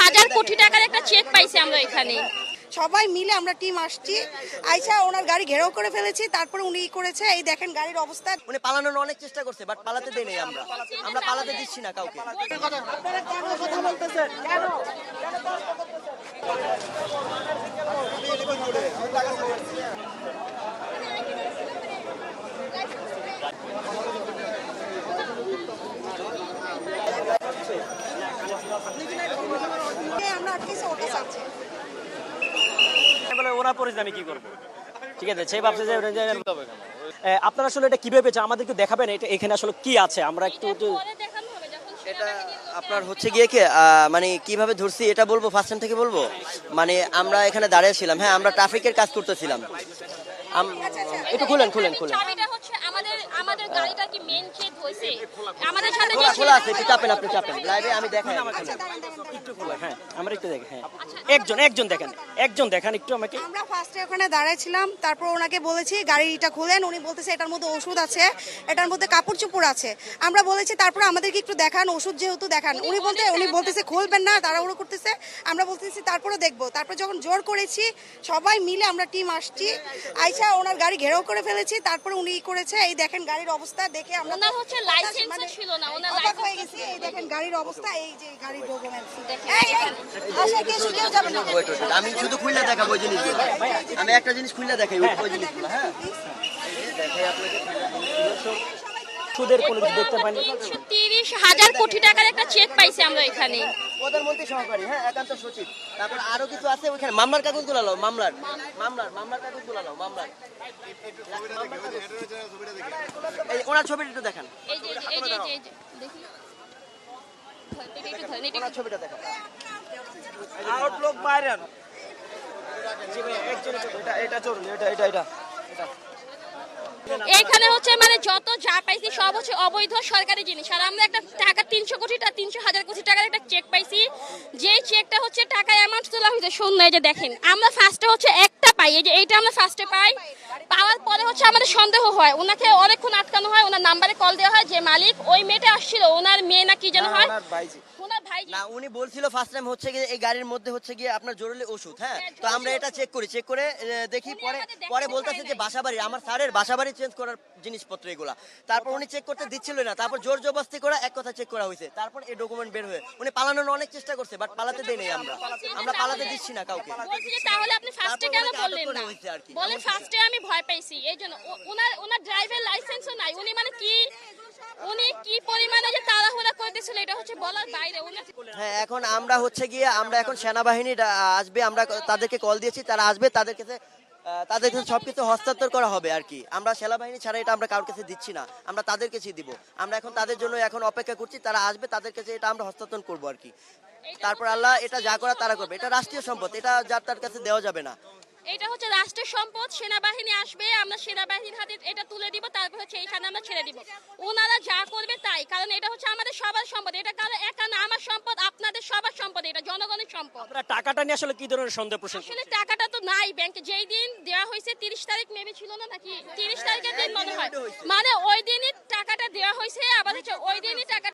হাজার কোটি টাকার একটা চেক পাইছি আমরা এখানে। সবাই মিলে আমরা টিম আসছি। আইসা ওনার গাড়ি ঘেরাও করে ফেলেছি তারপরে উনি ই করেছে এই দেখেন গাড়ির অবস্থা। উনি পালানোর অনেক চেষ্টা করছে বাট পালাতে দেই নাই আমরা। আমরা পালাতে দিচ্ছি না কাউকে। আমরা আটকেছি ওটা চাচ্ছে। বলে ওরা পরিস্থিতি আমি কি করব? ঠিক আছে সেই ভাবছে যে আপনারা আসলে এটা কীভাবে পেয়েছেন? আমাদেরকে দেখাবেন এটা এখানে আসলে কি আছে? আমরা একটু একটু- পরে দেখানো হবে যখন এটা আপনার হচ্ছে গিয়ে কি আহ, মানে কীভাবে ধরছি এটা বলব ফার্স্ট টাইম থেকে বলব? মানে আমরা এখানে দাঁড়িয়েছিলাম হ্যাঁ আমরা ট্রাফিকের কাজ করতেছিলাম। আম- একটু খুলেন খুলেন খুলেন চাবিটা হচ্ছে আমাদের আমাদের গাড়িটা কি মেন চেক হইছে আমাদের সাথে খোলা খোলা আছে একটু চাপেন আপনি চাপেন। লাইভে আমি দেখাই। একটু খুলেন হ্যাঁ আমরা একটু দেখি হ্যাঁ। একজন একজন দেখেন একজন দেখেন একটু আমাকে। আমরা ফার্স্টে ওখানে দাঁড়াইছিলাম তারপর ওনাকে বলেছি গাড়িটা খুলেন। উনি বলতেছে এটার মধ্যে ওষুধ আছে এটার মধ্যে কাপড় চোপড় আছে। আমরা বলেছি তারপর আমাদেরকে একটু দেখান ওষুধ যেহেতু দেখান। উনি বলতে উনি বলতেছে খুলবেন না তাড়াহুড়ো করতেছে। আমরা বলতেছি তারপরে দেখব। তারপর যখন জোর করেছি সবাই মিলে আমরা টিম আসছি। আইসা ওনার গাড়ি ঘেরাও করে ফেলেছি তারপরে উনি ই করেছে এই দেখেন গাড়ির অবস্থা দেখে আমরা হচ্ছে লাইসেন্স ছিল না ওনার অবাক হয়ে লাইসেন্স এই দেখেন গাড়ির অবস্থা এই যে গাড়ির ডকুমেন্টস দেখেন, এই এই, আসে কেউ কেউ না। Wait, wait, wait, আমি শুধু খুললে দেখাবো ওই জিনিসগুলো। আমি একটা জিনিস খুললে দেখাই ওই- ওই জিনিসগুলো হ্যাঁ। দেখাই আপনাকে সুদের কোনো কিছু দেখতে পাইনি। তিরিশ হাজার কোটি টাকার একটা চেক পাইছি আমরা এখানে। প্রধানমন্ত্রী সহকারী হ্যাঁ একান্ত সচিব। তারপর আরও কিছু আছে ওইখানে মামলার কাগজগুলো নাও মামলার। মামলার মামলার কাগজগুলো নাও মামলার। ওনার ছবিটা একটু দেখান। ওনার ছবিটা দেখান আউটলুক বাইরেন জি ভাই এটা এটা এটা এটা এটা এইখানে হচ্ছে মানে যত যা পাইছি সব হচ্ছে অবৈধ সরকারি জিনিস। আর আমরা একটা টাকা তিনশো কোটি টাকা তিনশো হাজার কোটি টাকার একটা চেক পাইছি। যে চেকটা হচ্ছে টাকা অ্যামাউন্ট তোলা হয়েছে শূন্য এই যে দেখেন। আমরা ফার্স্টে হচ্ছে একটা পাই। এই যে এইটা আমরা ফার্স্টে পাই। পাওয়ার পরে হচ্ছে আমাদের সন্দেহ হয়। ওনাকে অনেকক্ষণ আটকানো হয় ওনার নাম্বারে কল দেওয়া হয় যে মালিক ওই মেয়েটা আসছিল ওনার মেয়ে না কি যেন হয়? না উনি বলছিল ফার্স্ট টাইম হচ্ছে গিয়ে এই গাড়ির মধ্যে হচ্ছে গিয়ে আপনার জরুরি ওষুধ হ্যাঁ? তো আমরা এটা চেক করি চেক করে দেখি পরে পরে বলতেছে যে বাসাবাড়ি আমার স্যারের বাসাবাড়ি চেঞ্জ করার জিনিসপত্র এগুলা। তারপর উনি চেক করতে দিচ্ছিল না। তারপর জোর জবরদস্তি করে এক কথা চেক করা হয়েছে। তারপর এই ডকুমেন্ট বের হয়ে উনি পালানোর অনেক চেষ্টা করছে বাট পালাতে দেই নাই আমরা আমরা পালাতে দিচ্ছি না কাউকে। তাহলে আপনি ফার্স্টে কেন বললেন না। বলে ফার্স্টে আমি ভয় পাইছি এই জন্য ওনার ওনার ড্রাইভার লাইসেন্সও নাই উনি মানে কি উনি কি পরিমাণে যে তাড়াহুড়া করতেছিল এটা হচ্ছে বলার বাইরে। উনি হ্যাঁ এখন আমরা হচ্ছে গিয়ে আমরা এখন সেনাবাহিনী আসবে আমরা তাদেরকে কল দিয়েছি তারা আসবে তাদের কাছে তাদের কাছে সবকিছু হস্তান্তর করা হবে আর কি। আমরা সেনাবাহিনী ছাড়া এটা আমরা কারোর কাছে দিচ্ছি না আমরা তাদের কাছেই দিব। আমরা এখন তাদের জন্য এখন অপেক্ষা করছি তারা আসবে তাদের কাছে এটা আমরা হস্তান্তর করব আর কি। তারপর আল্লাহ এটা যা করা তারা করবে। এটা রাষ্ট্রীয় সম্পদ এটা যার তার কাছে দেওয়া যাবে না। এটা হচ্ছে রাষ্ট্রের সম্পদ সেনাবাহিনী আসবে আমরা সেনাবাহিনীর হাতে এটা তুলে দিব তারপর হচ্ছে এইখানে আমরা ছেড়ে দিব। ওনারা যা করবে তাই কারণ এটা হচ্ছে আমাদের সবার সম্পদ এটা কারণ একা না আমার সম্পদ আপনাদের সবার সম্পদ এটা জনগণের সম্পদ। আপনারা টাকাটা নিয়ে আসলে কি ধরনের সন্দেহ প্রশ্ন আসলে টাকাটা তো নাই ব্যাংকে যেই দিন দেওয়া হয়েছে তিরিশ তারিখ মেবি ছিল না নাকি? তিরিশ তারিখের দিন মনে হয়। মানে ওই দিনই টাকাটা দেওয়া হয়েছে আবার হচ্ছে ওই দিনই টাকা